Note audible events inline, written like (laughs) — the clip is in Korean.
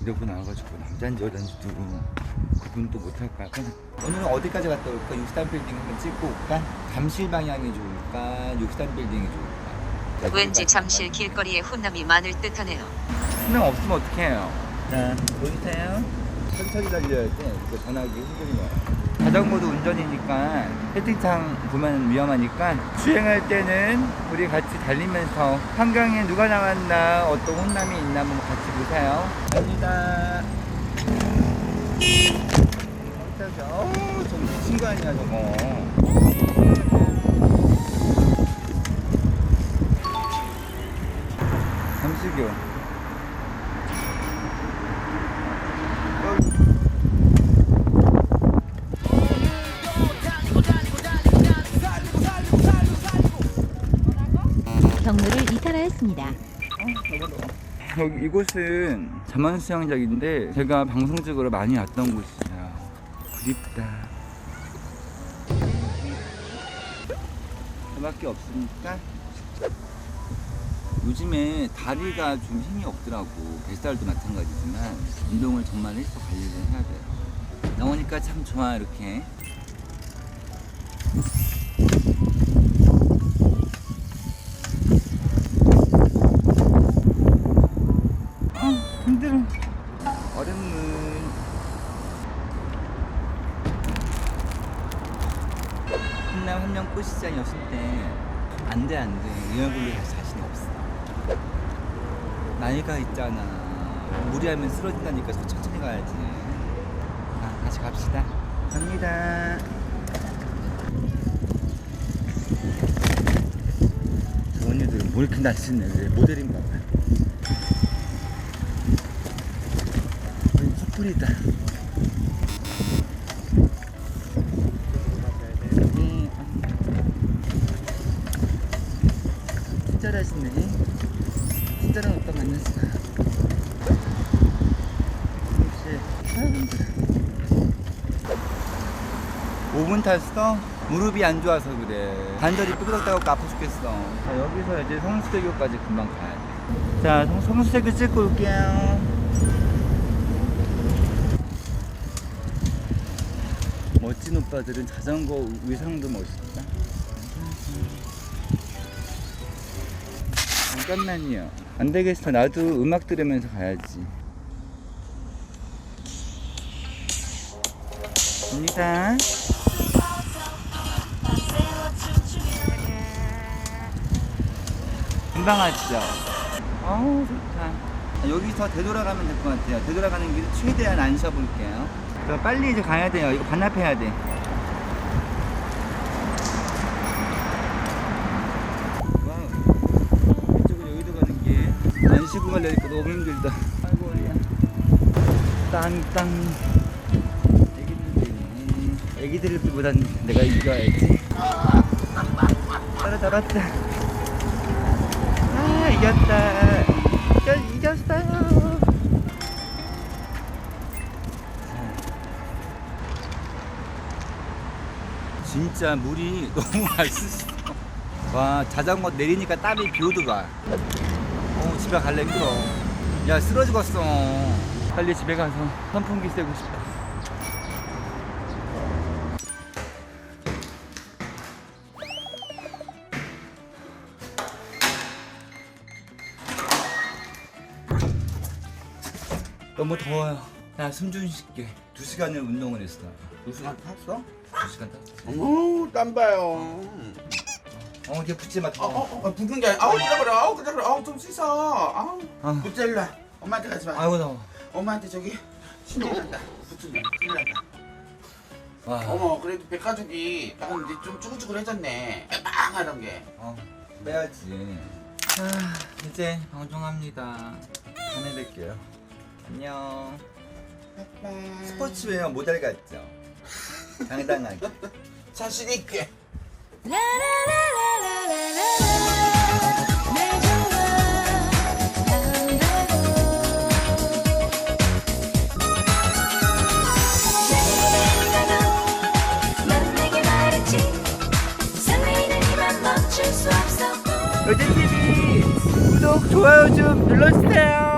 이러고 나와가지고 남자인지 여자인지도 구분도 못할까 오늘은 어디까지 갔다 올까 63 빌딩 한번 찍고 올까? 잠실 방향이 좋을까? 63 빌딩이 좋을까? 왠지 잠실 길거리에 훈남이 많을 듯하네요. 분명 없으면 어떡해요 자 보이세요? 천천히 달려야 돼. 이거 전화기 흔들린 거야. 자전거도 운전이니까 채팅창 보면 위험하니까 주행할 때는 우리 같이 달리면서 한강에 누가 나왔나 어떤 혼남이 있나 한번 같이 보세요. 갑니다. 어우 저 미친 거 아니야 저거 이탈하였습니다. 여기 이곳은 자만 수영장인데 제가 방송적으로 많이 왔던 곳이야. 그립다. 저밖에 없으니까 요즘에 다리가 좀 힘이 없더라고. 뱃살도 마찬가지지만 운동을 정말 해서 관리를 해야 돼요. 나오니까 참 좋아 이렇게. 한남 한명 꽃시장이었을 때 안돼 안돼. 이 얼굴로 다시 자신이 없어. 나이가 있잖아. 무리하면 쓰러진다니까 좀 천천히 가야지. 아 다시 갑시다. 갑니다. 저 언니들 뭐 이렇게 날씬해. 왜 모델인가 봐. 커플이다. 5분 탔어? 무릎이 안 좋아서 그래. 관절이 삐그덕다고 아파 죽겠어. 자, 여기서 이제 성수대교까지 금방 가야 돼. 자, 성- 성수대교 찍고 올게요. 멋진 오빠들은 자전거 의상도 멋있다. 잠깐만요. 안 되겠어. 나도 음악 들으면서 가야지. 갑니다. 금방 왔죠? 어우, 좋다. 여기서 되돌아가면 될 것 같아요. 되돌아가는 길 최대한 안 쉬어볼게요. 저 빨리 이제 가야 돼요. 이거 반납해야 돼. 와우. 이쪽은 여의도 가는 길. 안 쉬고 가려니까 너무 힘들다. 아이고, 어리야. 땅땅. 애기들이네. 애기들보단 내가 이겨야지. 따라잡았다. 아, 이겼다. 저 이겼어요. 진짜 물이 (laughs) 너무 맛있어. 와 자전거 내리니까 땀이 비 오더가. 어 집에 갈래 힘들어. 야 쓰러 죽었어. 빨리 집에 가서 선풍기 쐬고 싶다. 너무 더워요. 야숨좀 쉴게. 두 시간을 운동을 했어. 두 시간 탔어? 두 시간 탔어. 어머 땀 봐요. 어, 이게 붙지 마. 어, 어, 어, 붓는 게 아니라 아우 그래 그래 아우 그래 그래 아우 좀 씻어. 아우 아. 붙자 일로 와. 엄마한테 가지 마. 아이고 더워. 엄마한테 저기 신경 난다. 붙으면 큰일 난다. 와. 어머 그래도 백가죽이 약간 이제 좀 쭈글쭈글해졌네. 빵하던 게. 어, 빼야지. 아, 이제 방송합니다. 다음에 뵐게요. 안녕. 스포츠웨어 모델 같죠? 당당하게. (laughs) 자신 있게. 요즘 TV 구독, 좋아요 좀 눌러주세요.